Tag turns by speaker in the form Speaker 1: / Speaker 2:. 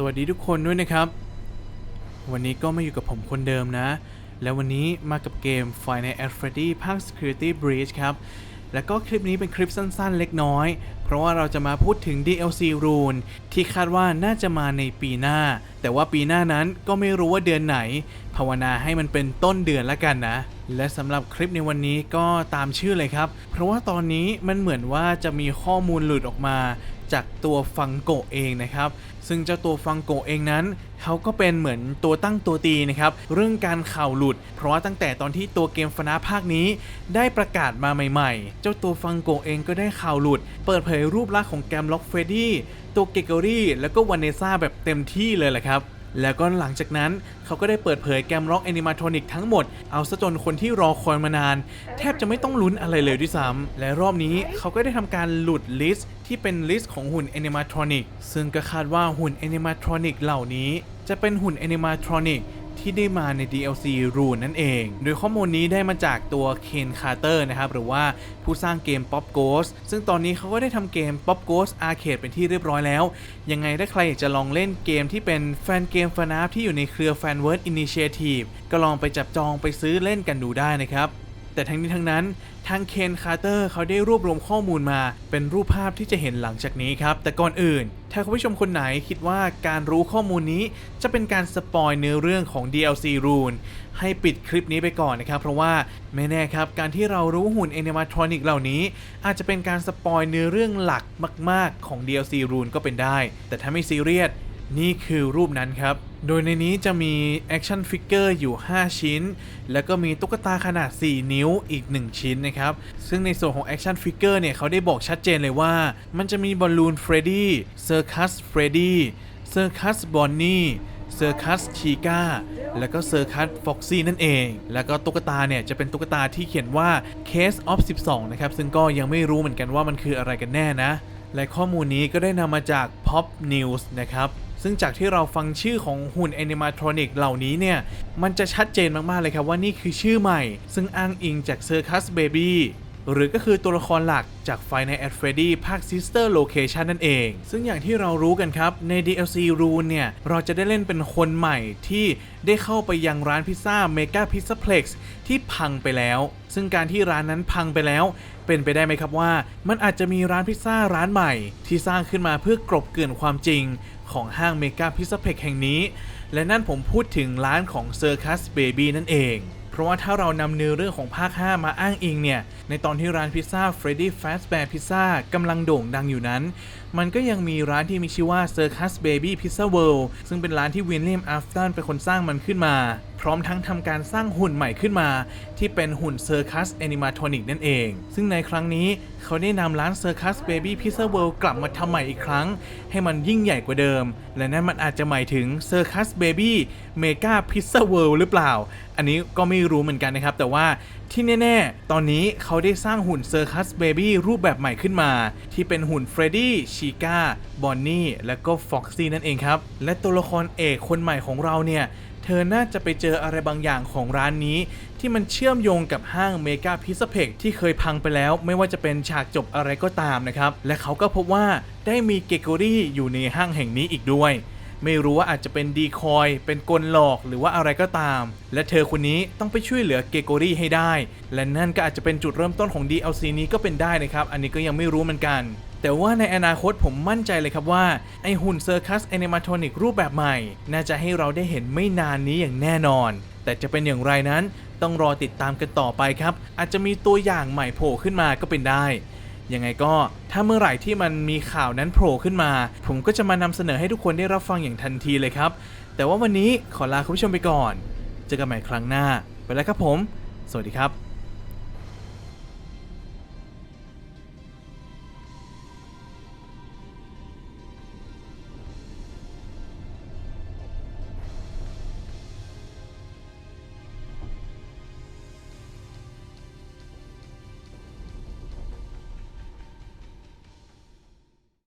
Speaker 1: สวัสดีทุกคนด้วยนะครับ วันนี้ก็มาอยู่กับผมคนเดิมนะ แล้ววันนี้มากับเกม Five Nights at Freddy ภาค Security Breach ครับ แล้วก็คลิปนี้เป็นคลิปสั้นๆ เล็กน้อย เพราะว่าเราจะมาพูดถึง DLC Rune ที่คาดว่าน่าจะมาในปีหน้า แต่ว่าปีหน้านั้นก็ไม่รู้ว่าเดือนไหน ภาวนาให้มันเป็นต้นเดือนละกันนะ และสำหรับคลิปในวันนี้ก็ตามชื่อเลยครับ เพราะว่าตอนนี้มันเหมือนว่าจะมีข้อมูลหลุดออกมา จากตัวฟังโกเองนะครับ ซึ่งเจ้าตัวฟังโกเองนั้น เขาก็เป็นเหมือนตัวตั้งตัวตีนะครับ เรื่องการข่าวหลุด เพราะว่าตั้งแต่ตอนที่ตัวเกมฟนาภาคนี้ ได้ประกาศมาใหม่ๆ เจ้าตัวฟังโกเองก็ได้ข่าวหลุด เปิดเผยรูปลักษณ์ของแกมล็อกเฟดดี้ตัวเกเกอรี่ แล้วก็วานเนซ่าแบบเต็มที่เลยแหละครับ แล้วก็หลังจากนั้นเขาก็ได้เปิดเผยแกมร็อกแอนิมาทรอนิกทั้งหมด เอาซะจนคนที่รอคอยมานาน แทบจะไม่ต้องลุ้นอะไรเลยด้วยซ้ำและรอบนี้เขาก็ได้ทำการหลุดลิสต์ที่เป็นลิสต์ของหุ่นแอนิมาทรอนิกซึ่งก็คาดว่าหุ่นแอนิมาทรอนิกเหล่านี้ จะเป็นหุ่นแอนิมาทรอนิก ที่ได้มาใน DLC รูนนั่นเอง โดยข้อมูลนี้ได้มาจากตัวเคนคาร์เตอร์นะครับ หรือว่าผู้สร้างเกม Pop Ghost ซึ่งตอนนี้เขาก็ได้ทำเกม Pop Ghost Arcade เป็นที่เรียบร้อยแล้ว ยังไงถ้าใครอยากจะลองเล่นเกมที่เป็นแฟนเกมฟนาฟที่อยู่ในเครือ Fanword Initiative ก็ลองไปจับจองไปซื้อเล่นกันดูได้นะครับ แต่ทั้งนี้ทั้งนั้นทางเคนคาร์เตอร์เขาได้รวบรวมข้อมูลมาเป็นรูปภาพที่จะเห็นหลังจากนี้ครับ แต่ก่อนอื่น ถ้าคุณผู้ชมคนไหนคิดว่าการรู้ข้อมูลนี้จะเป็นการสปอยเนื้อเรื่องของ DLC Rune ให้ปิดคลิปนี้ไปก่อนนะครับ เพราะว่าไม่แน่ครับ การที่เรารู้หุ่น Animatronic เหล่านี้ อาจจะเป็นการสปอยเนื้อเรื่องหลักมาก ๆ ของ DLC Rune ก็เป็นได้ แต่ถ้าไม่ซีเรียส นี่คือรูปนั้นครับ โดยในนี้จะมีแอคชั่นฟิกเกอร์อยู่ 5 ชิ้น แล้วก็มีตุ๊กตาขนาด 4 นิ้วอีก 1 ชิ้นนะครับ ซึ่งในส่วนของแอคชั่นฟิกเกอร์เนี่ยเขาได้บอกชัดเจนเลยว่า มันจะมีบอลลูนเฟรดดี้เซอร์คัสเฟรดดี้เซอร์คัสบอนนี่เซอร์คัสชีกาแล้วก็เซอร์คัสฟ็อกซี่นั่นเอง แล้วก็ตุ๊กตาเนี่ยจะเป็นตุ๊กตาที่เขียนว่า Case of 12 นะครับ ซึ่งก็ยังไม่รู้เหมือนกันว่ามันคืออะไรกันแน่นะ และข้อมูลนี้ก็ได้นำมาจาก Pop News นะครับ ซึ่งจากที่เราฟังชื่อของหุ่น Animatronic เหล่านี้เนี่ย มันจะชัดเจนมากๆเลยครับว่านี่คือชื่อใหม่ ซึ่งอ้างอิงจาก Circus Baby หรือก็คือตัวละครหลักจาก Five Nights at Freddy ภาค Sister Location นั่นเอง ซึ่งอย่างที่เรารู้กันครับ ใน DLC Rune เนี่ย เราจะได้เล่นเป็นคนใหม่ที่ได้เข้าไปยังร้านพิซซ่า Mega Pizza Plex ที่พังไปแล้ว ซึ่งการที่ร้านนั้นพังไปแล้ว เป็นไปได้ไหมครับว่า มันอาจจะมีร้านพิซซ่าร้านใหม่ ที่สร้างขึ้นมาเพื่อกลบเกลื่อนความจริง ของห้าง Mega Pizza Plex แห่งนี้ และนั่นผมพูดถึงร้านของ Circus Baby นั่นเองเพราะว่าถ้าเรานำเนื้อเรื่องของภาค 5 มาอ้างอิงเนี่ย ในตอนที่ร้านพิซซ่า Freddy Fazbear Pizza กำลังโด่งดังอยู่นั้น มันก็ยังมีร้านที่มีชื่อว่า Circus Baby Pizza World ซึ่งเป็นร้านที่วินเลียมอัฟตันเป็นคนสร้างมันขึ้นมา พร้อมทั้งทำการสร้างหุ่นใหม่ขึ้นมา ที่เป็นหุ่น Circus Animatronic นั่นเอง ซึ่งในครั้งนี้เขาได้นำร้าน Circus Baby Pizza World กลับมาทำใหม่อีกครั้ง ให้มันยิ่งใหญ่กว่าเดิม และนั่นมันอาจจะหมายถึง Circus Baby Mega Pizza World หรือเปล่า อันนี้ก็ไม่รู้เหมือนกันนะครับ แต่ว่าที่แน่ ๆ ตอนนี้เขาได้สร้างหุ่น Circus Baby รูปแบบใหม่ขึ้นมา ที่เป็นหุ่น Freddy ชิก้าบอนนี่และก็ Foxy นั่นเองครับ และตัวละครเอกคนใหม่ของเราเนี่ย เธอน่าจะไปเจออะไรบางอย่างของร้านนี้ ที่มันเชื่อมโยงกับห้างเมกาพิซเพกที่เคยพังไปแล้ว ไม่ว่าจะเป็นฉากจบอะไรก็ตามนะครับ และเขาก็พบว่าได้มีเกโกรี่อยู่ในห้างแห่งนี้อีกด้วย ไม่รู้ว่าอาจจะเป็นดีคอย เป็นกลหลอกหรือว่าอะไรก็ตาม และเธอคนนี้ต้องไปช่วยเหลือเกโกรี่ให้ได้ และนั่นก็อาจจะเป็นจุดเริ่มต้นของ DLC นี้ก็เป็นได้นะครับ อันนี้ก็ยังไม่รู้เหมือนกัน แต่ว่าในอนาคตผมมั่นใจเลยครับว่า ไอหุ่นเซอร์คัสแอนิมาทอนิกรูปแบบใหม่ น่าจะให้เราได้เห็นไม่นานนี้อย่างแน่นอน แต่จะเป็นอย่างไรนั้น ต้องรอติดตามกันต่อไปครับ อาจจะมีตัวอย่างใหม่โผล่ขึ้นมาก็เป็นได้ ยังไงก็ถ้าเมื่อไหร่ที่มันมีข่าวนั้นโผล่ขึ้นมา ผมก็จะมานำเสนอให้ทุกคนได้รับฟังอย่างทันทีเลยครับ แต่ว่าวันนี้ขอลาคุณผู้ชมไปก่อน เจอกันใหม่ครั้งหน้า ไปแล้วครับผม สวัสดีครับ